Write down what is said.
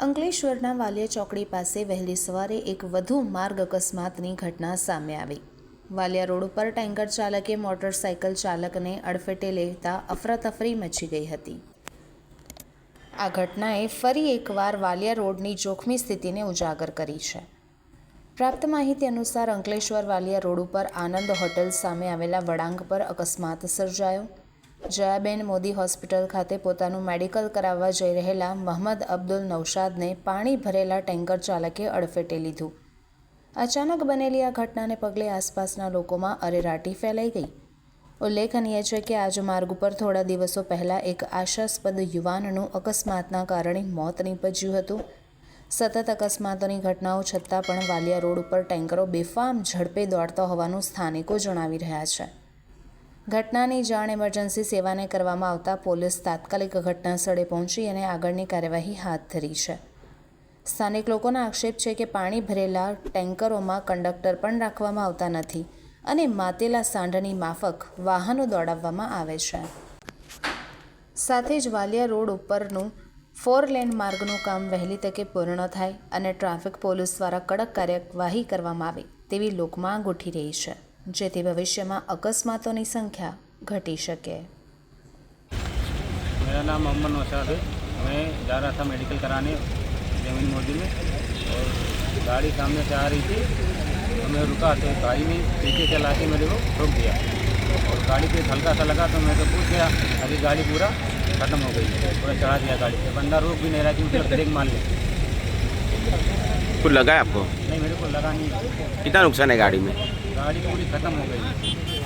અંકલેશ્વરના વાલિયા ચોકડી પાસે વહેલી સવારે એક વધુ માર્ગ અકસ્માતની ઘટના સામે આવી. વાલિયા રોડ ઉપર ટેન્કર ચાલકે મોટરસાયકલ ચાલકને અડફેટે લેતા અફરાતફરી મચી ગઈ હતી. આ ઘટનાએ ફરી એકવાર વાલિયા રોડની જોખમી સ્થિતિને ઉજાગર કરી છે. પ્રાપ્ત માહિતી અનુસાર અંકલેશ્વર વાલિયા રોડ ઉપર આનંદ હોટલ સામે આવેલા વળાંક પર અકસ્માત સર્જાયો. જયાબેન મોદી હોસ્પિટલ ખાતે પોતાનું મેડિકલ કરાવવા જઈ રહેલા મહંમદ અબ્દુલ નૌશાદને પાણી ભરેલા ટેન્કર ચાલકે અડફેટે લીધું. અચાનક બનેલી આ ઘટનાને પગલે આસપાસના લોકોમાં અરેરાટી ફેલાઈ ગઈ. ઉલ્લેખનીય છે કે આજ માર્ગ ઉપર થોડા દિવસો પહેલાં એક આશાસ્પદ યુવાનનું અકસ્માતના કારણે મોત નીપજ્યું હતું. સતત અકસ્માતોની ઘટનાઓ છતાં પણ વાલિયા રોડ ઉપર ટેન્કરો બેફામ ઝડપે દોડતા હોવાનું સ્થાનિકો જણાવી રહ્યા છે. ઘટનાની જાણ એમરજન્સી સેવાને કરવામાં આવતા પોલીસ તાત્કાલિક ઘટના સ્થળે પહોંચી અને આગળની કાર્યવાહી હાથ ધરી છે. સ્થાનિક લોકોના આક્ષેપ છે કે પાણી ભરેલા ટેન્કરોમાં કંડક્ટર પણ રાખવામાં આવતા નથી અને માતેલા સાંઢની માફક વાહનો દોડાવવામાં આવે છે. સાથે જ વાલિયા રોડ ઉપરનું ફોર લેન માર્ગનું કામ વહેલી તકે પૂર્ણ થાય અને ટ્રાફિક પોલીસ દ્વારા કડક કાર્યવાહી કરવામાં આવે તેવી લોકમાંગ ઉઠી રહી છે. જેથી ભવિષ્યમાં અકસ્માતોની સંખ્યા ઘટી શકે मेरा नाम मोहम्मद नौशाद है मैं जा रहा था मेडिकल कराने जमीन मोदी में और गाड़ी सामने से आ रही थी तो मैं रुका तो भाई ने पीछे चला के मेरे को ठोक दिया और गाड़ी पे हल्का सा लगा तो मैं तो पूछ गया अभी गाड़ी पूरा ख़त्म हो गई पूरा चढ़ा दिया गाड़ी पे बंदा रोक भी नहीं रहा कि मतलब ब्रेक मार ले कुछ लगा है आपको नहीं मेरे को लगा नहीं कितना नुकसान है गाड़ी में गाड़ी पूरी ख़त्म हो गई